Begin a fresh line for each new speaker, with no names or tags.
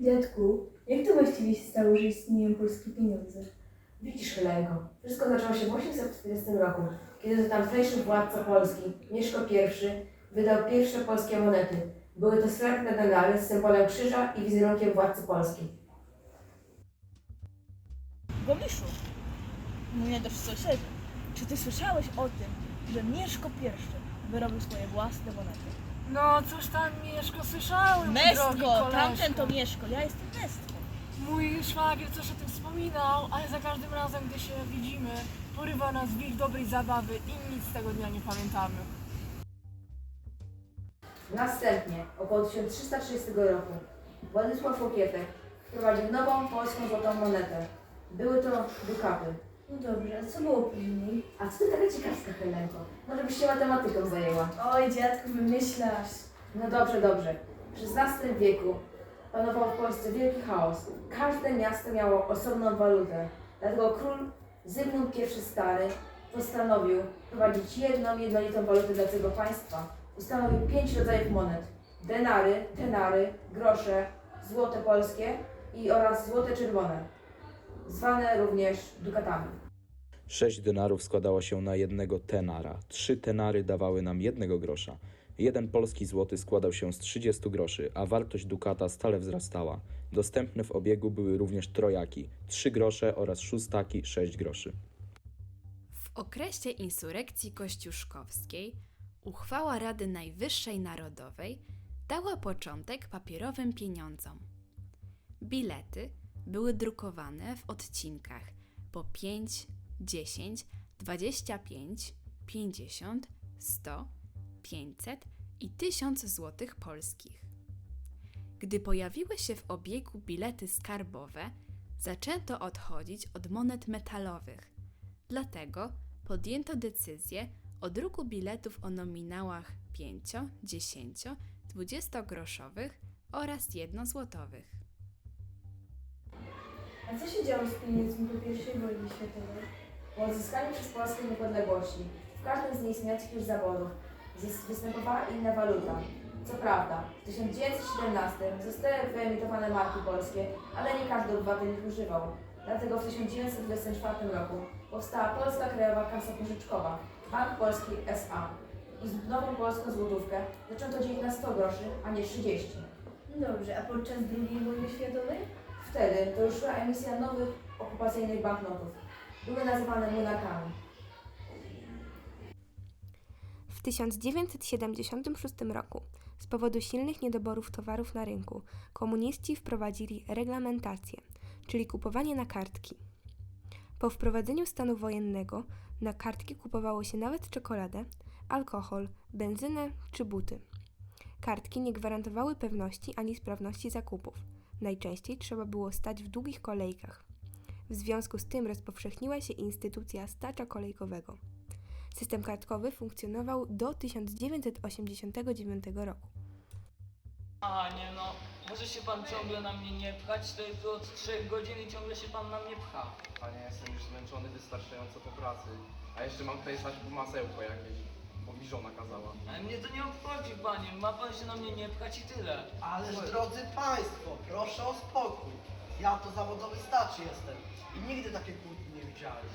Dziadku, jak to właściwie się stało, że istnieją polskie pieniądze?
Widzisz, Helenko, wszystko zaczęło się w 840 roku, kiedy to tamtejszy władca Polski, Mieszko I, wydał pierwsze polskie monety. Były to srebrne denary z symbolem krzyża i wizerunkiem władcy Polski.
Gomiszu, mój najlepszy sąsiedzi, czy ty słyszałeś o tym, że Mieszko I wyrobił swoje własne monety?
No, coś tam Mieszko słyszałem, mój drogi
Mestko,
koleżko.
tamten to Mieszko, ja jestem Mestko.
Mój szwagier coś o tym wspominał, ale za każdym razem, gdy się widzimy, porywa nas wilk dobrej zabawy i nic z tego dnia nie pamiętamy.
Następnie, około 1330 roku, Władysław Łokietek wprowadził nową polską złotą monetę. Były to dukaty.
No dobrze, a co było później?
A co ty taka ciekawska, Helenko? Może byś się matematyką zajęła?
Oj, dziadku, wymyślasz.
No dobrze, dobrze. W XVI wieku panował w Polsce wielki chaos. Każde miasto miało osobną walutę. Dlatego król Zygmunt I Stary postanowił wprowadzić jedną, jednolitą walutę dla całego państwa. Ustanowił pięć rodzajów monet. Denary, tenary, grosze, złote polskie i oraz złote czerwone, zwane również dukatami.
Sześć denarów składało się na jednego tenara. Trzy tenary dawały nam jednego grosza. Jeden polski złoty składał się z 30 groszy, a wartość dukata stale wzrastała. Dostępne w obiegu były również trojaki, 3 grosze oraz szóstaki, 6 groszy.
W okresie insurekcji kościuszkowskiej uchwała Rady Najwyższej Narodowej dała początek papierowym pieniądzom. Bilety były drukowane w odcinkach po 5, 10, 25, 50, 100, 500 i 1000 złotych polskich. Gdy pojawiły się w obiegu bilety skarbowe, zaczęto odchodzić od monet metalowych. Dlatego podjęto decyzję o druku biletów o nominałach 5, 10, 20 groszowych oraz 1 złotowych.
A co się działo z pieniędzmi po I wojnie światowej?
Po odzyskaniu przez Polskę niepodległości w każdym z nieistniejących już zaborów występowała inna waluta. Co prawda, w 1917 zostały wyemitowane marki polskie, ale nie każdy obywatel ich używał. Dlatego w 1924 roku powstała Polska Krajowa Kasa Pożyczkowa, Bank Polski S.A. I z nową polską złotówkę zaczęto dzielić na 100 groszy, a nie 30.
No dobrze, a podczas II wojny światowej?
Wtedy to już szła emisja nowych okupacyjnych banknotów. Były nazywane monarkami.
W 1976 roku z powodu silnych niedoborów towarów na rynku komuniści wprowadzili reglamentację, czyli kupowanie na kartki. Po wprowadzeniu stanu wojennego na kartki kupowało się nawet czekoladę, alkohol, benzynę czy buty. Kartki nie gwarantowały pewności ani sprawności zakupów. Najczęściej trzeba było stać w długich kolejkach. W związku z tym rozpowszechniła się instytucja stacza kolejkowego. System kartkowy funkcjonował do 1989 roku.
A nie no, może się pan ciągle na mnie nie pchać, to jest od trzech godzin i ciągle się pan na mnie pcha.
Panie, jestem już zmęczony wystarczająco po pracy. A jeszcze mam tutaj stać po masełko jakieś, bo mi żona kazała.
Ale mnie to nie obchodzi panie, ma pan się na mnie nie pchać i tyle.
Ależ drodzy Państwo, proszę o spokój. Ja to zawodowy stacz jestem i nigdy takiej kłótni nie widziałem.